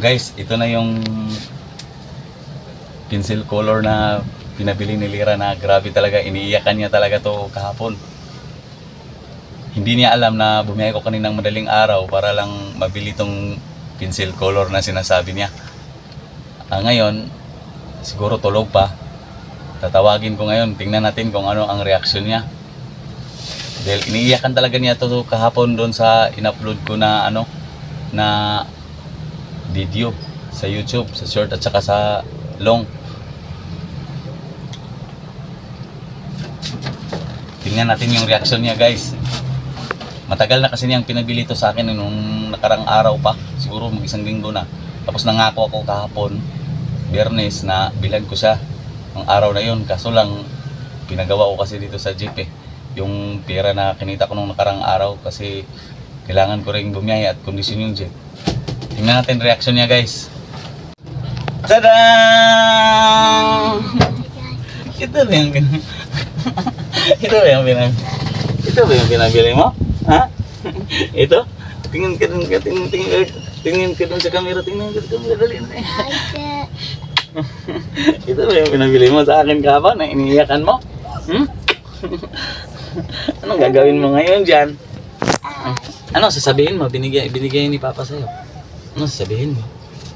Guys, ito na yung pencil color na pinabili ni Lira na grabe talaga, iniiyakan niya talaga to kahapon. Hindi niya alam na bumiyahe ko kaninang madaling araw para lang mabili tong pencil color na sinasabi niya. Ah, ngayon, siguro tulog pa. Tatawagin ko ngayon, tingnan natin kung ano ang reaksyon niya. Dahil iniiyakan talaga niya to kahapon doon sa in-upload ko na ano na video sa YouTube, sa short at saka sa long. Tingnan natin yung reaction niya guys. Matagal na kasi niyang pinabili to sa akin nung nakarang araw pa. Siguro mag isang linggo na. Tapos nangako ako kahapon, biyernes na bilan ko siya ang araw na yun. Kaso lang, pinagawa ko kasi dito sa jeep eh. Yung pera na kinita ko nung nakarang araw kasi kailangan ko rin bumiyahe at kondisyon yung jeep. Tingnan natin reaction niya guys. Tada! Ito ba yung Ito ba yung pinabili? Ito ba yung pinabili mo? Ha? Ito? Tingin ka dun, tingin, tingin, tingin ka dun sa camera, tingin ka sa camera, dali na. Ito ba yung pinabili mo sa akin kahapon na iniiyakan mo? Hmm? Anong gagawin mo ngayon dyan? Ano sasabihin mo? Binigay, binigay ni Papa sa'yo. Ano sasabihin mo?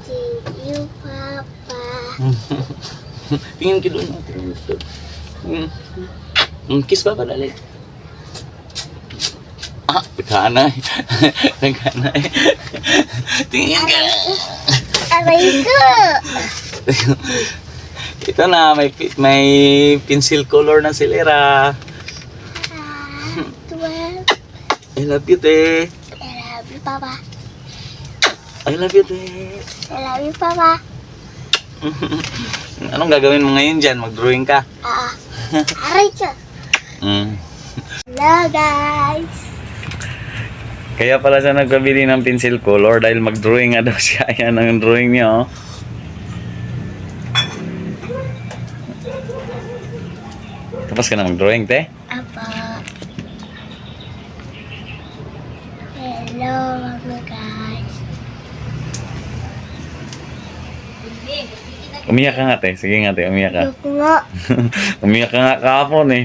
Thank you, Papa. tingin ka doon. Hmm. Hmm, Kiss Papa dali. Ah. Nagkana eh. Tingin ka. Aray ko! Ito na, may, may pencil color na si Lera. Ah. I love you, te. I love you, Papa. I love you, te. I love you, Papa. Anong gagawin mo ngayon dyan? Mag-drawing ka? Ah, aray ko! Mm. Hello, guys! Kaya pala siya nagpabili ng pencil color dahil mag-drawing nga daw siya. Ayan ang drawing niya, oh. Tapos ka na mag-drawing, te? Apa. Hello, mga guys. Umiyak ka nga, te. Sige nga, te. Umiyak ka. Ayoko nga. umiyak ka nga kahapon, eh.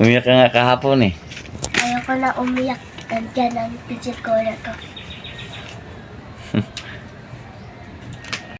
Umiyak ka nga kahapon, eh. Ayoko na umiyak. Nandiyan ang picture ko na to.